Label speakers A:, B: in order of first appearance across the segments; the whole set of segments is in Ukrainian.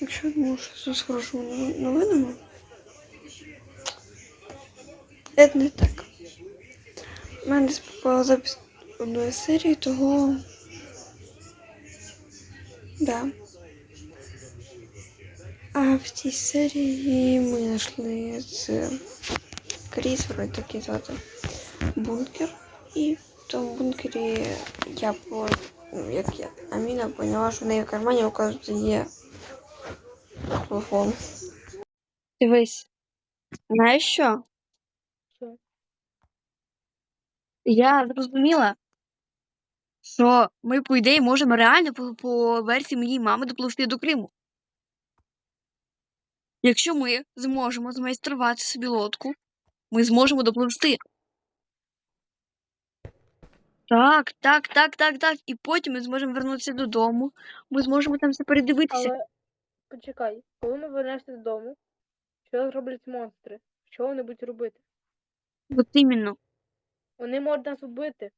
A: Якщо це з хорошими новинами. Це не так. У мене попала запис одної серії, того. Да. А в цій серії ми знайшли з Кріс, вроде такий звати, бункер. І в тому бункері я по як я Аміна поняла, що в неї в кармані, оказується, є телефон. Дивись. Знаєш що?
B: Що?
A: Я зрозуміла, що ми, по ідеї, можемо реально по, по версії моєї мами допливти до Криму. Якщо ми зможемо змайструвати собі лодку, ми зможемо допливти. Так, так, так, так, так. І потім ми зможемо вернутися додому. Ми зможемо там все передивитися.
B: Але почекай, коли ми вернемося додому, що зроблять монстри? Що вони будуть робити?
A: От іменно.
B: Вони можуть нас вбити.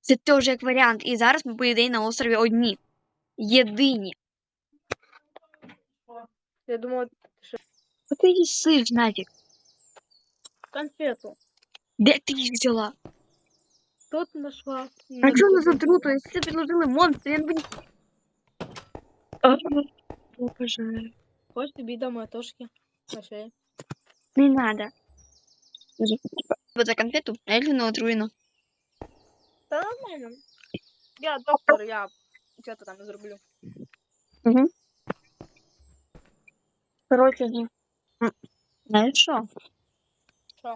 A: Це теж як варіант. І зараз ми, по ідеї, на острові одні. Єдині.
B: Я думала, що
A: А ти їсиш, нафіг.
B: конфету.
A: Де ти їх взяла?
B: Тут знайшла.
A: А чого не затрутує? Це підложили монстр, я не буду. О, боже.
B: Хочеш тобі дам матошки?
A: Не надо. Вот за конфету, а или на отруєну.
B: Та нормально. Я доктор, я що-то там зроблю.
A: Угу. Короче, ну. м, Знаєш що?
B: Що?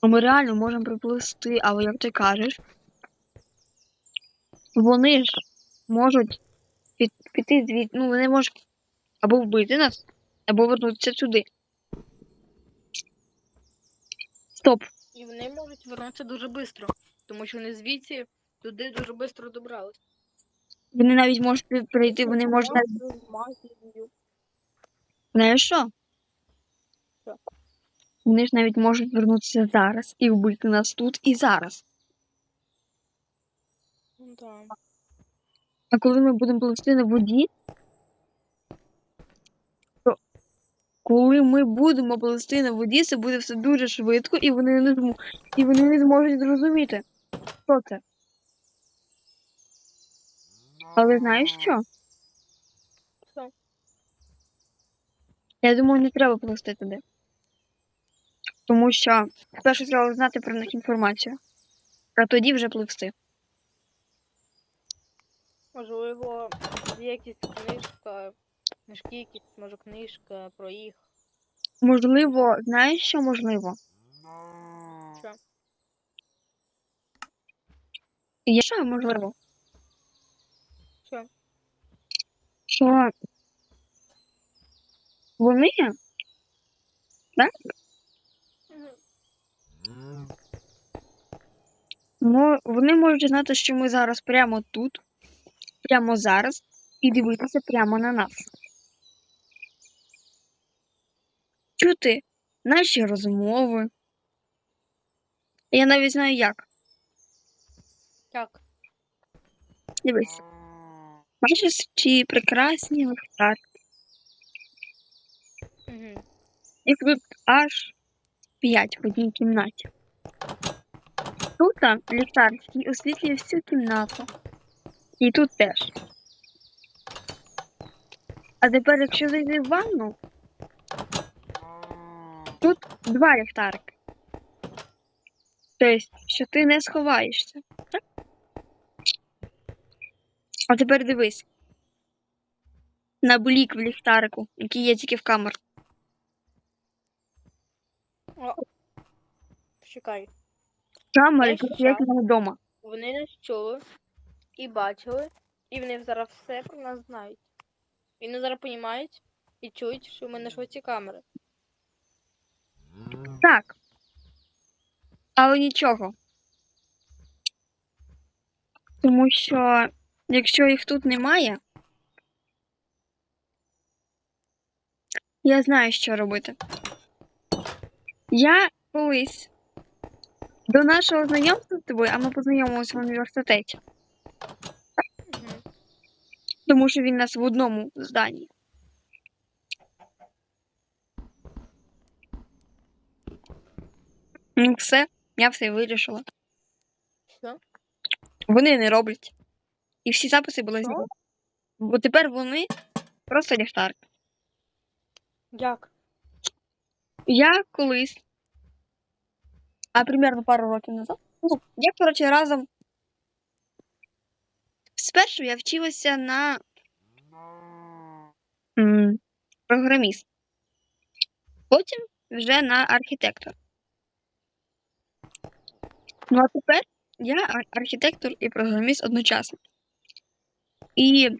A: А ми реально можемо приплисти, але як ти кажеш, вони ж можуть піти звідти, ну вони можуть або вбити нас, або вернутися сюди. Стоп.
B: І вони можуть вернутися дуже швидко, тому що вони звідси туди дуже швидко добрались.
A: Вони навіть можуть прийти, вони можуть навіть. Знаєш що?
B: Що?
A: Вони ж навіть можуть вернутися зараз і вбити нас тут і зараз.
B: Ну так.
A: А коли ми будемо пливти на воді, то коли ми будемо пливти на воді, це буде все дуже швидко, і вони не зможуть, і вони не зможуть зрозуміти, що це. Але знаєш що?
B: Що?
A: Я думаю, не треба пливти туди. Тому що спершу треба знати про них інформацію. А тоді вже пливти.
B: Можливо, є якісь книжка, книжки, якісь, може, книжка про їх.
A: Можливо, знаєш, що можливо?
B: Що?
A: Є що можливо?
B: Що?
A: Що вони мо- вони можуть знати, що ми зараз прямо тут, прямо зараз, і дивитися прямо на нас. Чути наші розмови. Я навіть знаю як.
B: Як?
A: Дивись. Бачиш, ці прекрасні ліхтарки.
B: Угу.
A: Їх тут аж п'ять в одній кімнаті. Тут а, ліхтар, освітлює всю кімнату. І тут теж. А тепер, якщо зайти в ванну, тут два ліхтарики. Тобто, що ти не сховаєшся. Так? А тепер дивись. На блік в ліхтарику, який є тільки в камерах.
B: О. Чекай.
A: Камери, які в вдома.
B: Вони нас чули і бачили, і вони зараз все про нас знають. І вони зараз розуміють і чують, що ми знайшли ці камери.
A: Так. Але нічого. Тому що, якщо їх тут немає, я знаю, що робити. Я колись до нашого знайомства з тобою, а ми познайомилися в університеті тому що він нас в одному зданні. Ну, все, я все вирішила.
B: Що?
A: Вони не роблять. І всі записи були зібрані. Бо тепер вони просто ліхтар.
B: Як?
A: Я колись, а примерно пару років назад, ну, я, коротше, разом Спершу я вчилася на програміст. Потім вже на архітектор. Ну а тепер я архітектор і програміст одночасно. І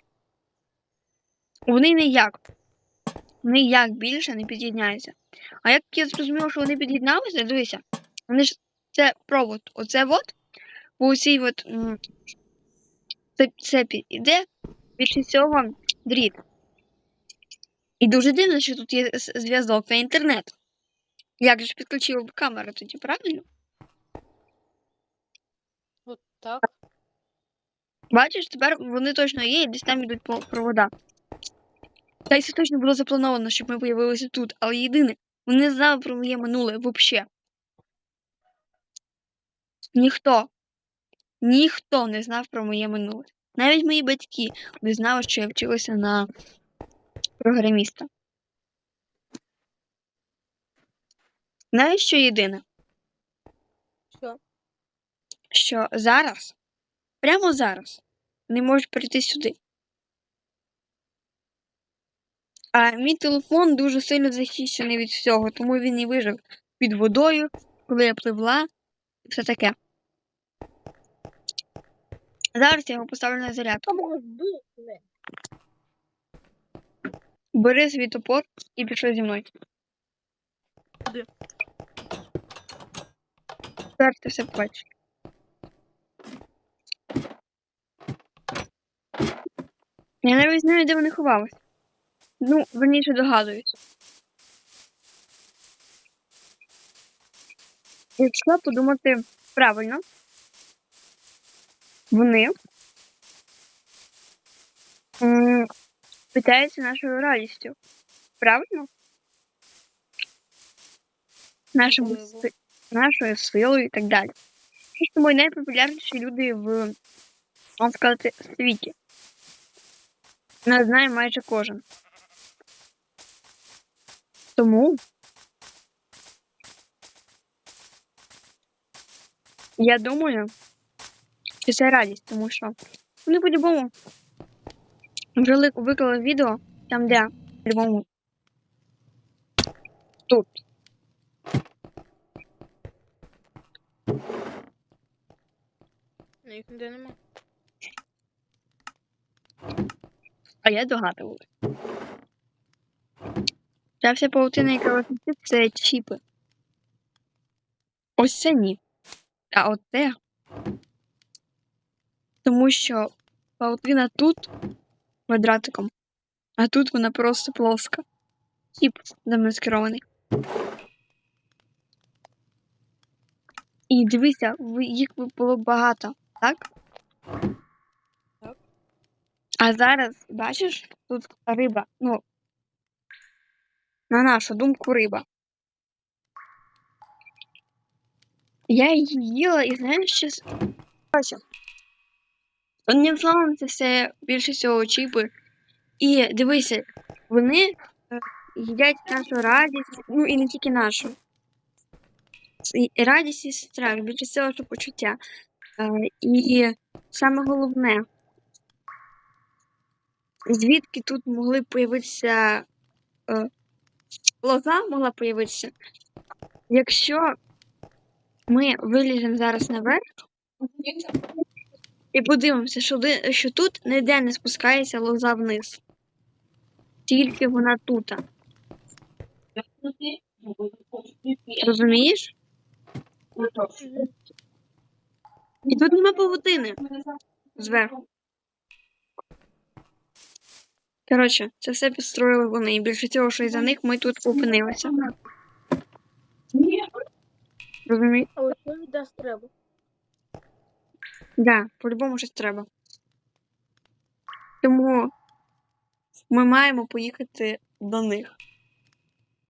A: вони ніяк, ніяк більше не під'єдняються. А як я зрозуміла, що вони під'єдналися, дивися, вони ж це провод, оце от, по усій от це- цепі іде більше всього дріт. І дуже дивно, що тут є зв'язок на інтернет. Як же ж підключила б камеру тоді, правильно?
B: От так.
A: Бачиш, тепер вони точно є, і десь там йдуть по- провода. Та й це точно було заплановано, щоб ми появилися тут, але єдине, вони не знали про моє минуле взагалі. Ніхто. Ніхто не знав про моє минуле. Навіть мої батьки не знали, що я вчилася на програміста. Знаєш, що єдине?
B: Що?
A: Що зараз, прямо зараз, не можуть прийти сюди. А мій телефон дуже сильно захищений від всього, тому він і вижив під водою, коли я пливла, і все таке. Зараз я його поставлю на зарядку. Бери свій топор і пішли зі мною.
B: Куди?
A: Зараз ти все побачиш. Я навіть знаю, де вони ховались. Ну, верніше догадуюсь. Якщо подумати правильно, вони питаються нашою радістю. Правильно?
B: Можливо.
A: нашою силою і так далі. Це ж тому найпопулярніші люди в можна сказати, світі. Нас знає майже кожен. Тому я думаю, що це радість, тому що вони по-любому вже ли- виклали відео там, де по-любому тут.
B: Ну, їх ніде нема.
A: А я догадувалась. Ця вся паутина, яка вас висить, це чіпи. Ось це ні. А от це. Тому що паутина тут квадратиком, а тут вона просто плоска. Чіп замаскирований. І дивися, їх було багато, так?
B: Так.
A: А зараз, бачиш, тут риба. Ну, на нашу думку, риба. Я її їла і знаєш, що. Одним словом, це все більше всього чіпи. І дивися, вони е, їдять нашу радість, ну і не тільки нашу. І радість і страх, більше всього, що почуття. Е, І саме головне, звідки тут могли появитися е, лоза могла появитися, якщо ми виліземо зараз наверх і подивимося, що, що тут ніде не спускається лоза вниз. Тільки вона тут. Розумієш? І тут нема павутини зверху. Коротше, це все підстроїли вони, і більше цього, що із-за них ми тут опинилися. Розумієш?
B: А ось що віддасть треба.
A: Да, по-любому щось треба. Тому ми маємо поїхати до них.